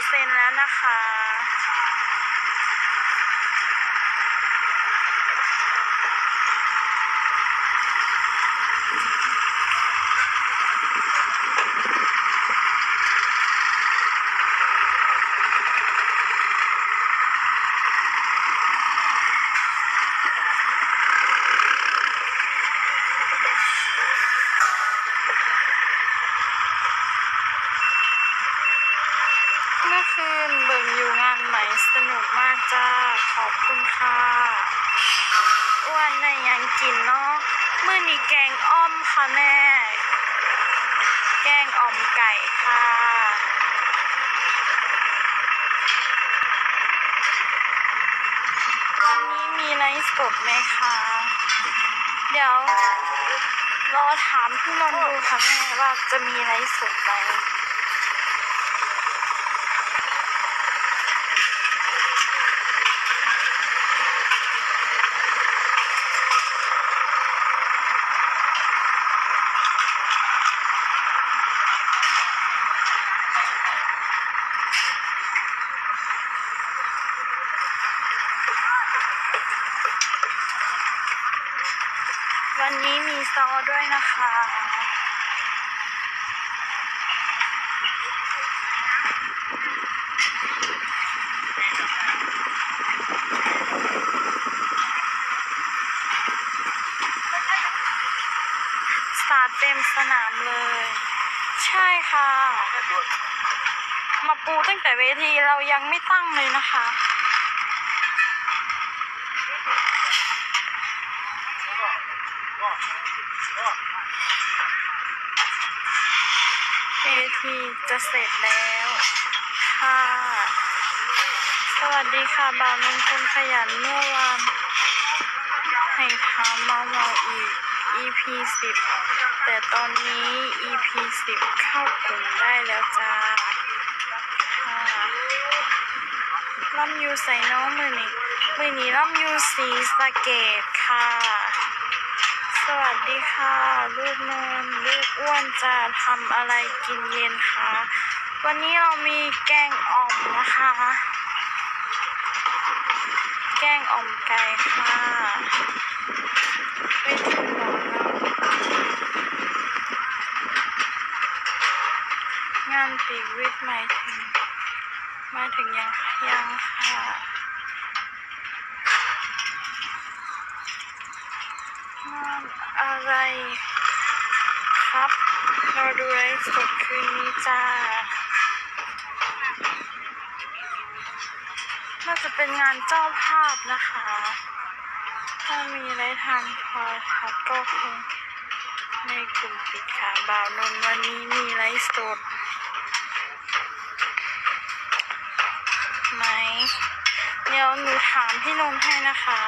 เปอร์เซ็นต์แล้วนะคะ เมื่อคืนเบิ่งอยู่งานใหม่สนุกมากจ้า ขอบคุณค่ะอ้วนในยังกินเนาะมื้อนี้แกงอ้อมค่ะแม่ แกงอ่อมไก่ค่ะวันนี้มีไลฟ์สดไหมคะเดี๋ยวรอถามพี่นนท์ดูค่ะแม่ว่าจะมีไลฟ์สดไหม วันนี้มีซอด้วยนะคะ สตาร์ทเต็มสนามเลย ใช่ค่ะ มาปูตั้งแต่เวทีเรายังไม่ตั้งเลยนะคะ เวทีจะเสร็จแล้วค่ะ สวัสดีค่ะบ่าวนนคนขยันเมื่อวานให้ถามมาเมาอีก EP สิบแต่ตอนนี้ EP สิบเข้ากลุ่มได้แล้วจ้าค่ะล่ำยูใส่น้องมือนี้มือนี้ล่ำยูสีสะเกตค่ะ วัสดีค่ะลูกนนลูกอ้วนจะทำอะไรกินเย็นคะวันนี้เรามีแกงอ่อมนะคะ แกงอ่อมไก่ค่ะไปถึงหมอนะงานปีกวิทย์หมายถึงมาถึงยังยัง ครับ เราดูไลฟ์สดคืนนี้จ้า น่าจะเป็นงานเจ้าภาพนะคะ ถ้ามีอะไรทางพอทัดก็คงในกลุ่มปิดค่ะบ่าวนนท์วันนี้มีไลฟ์สดไหม เดี๋ยวหนูถามพี่นนท์ให้นะคะ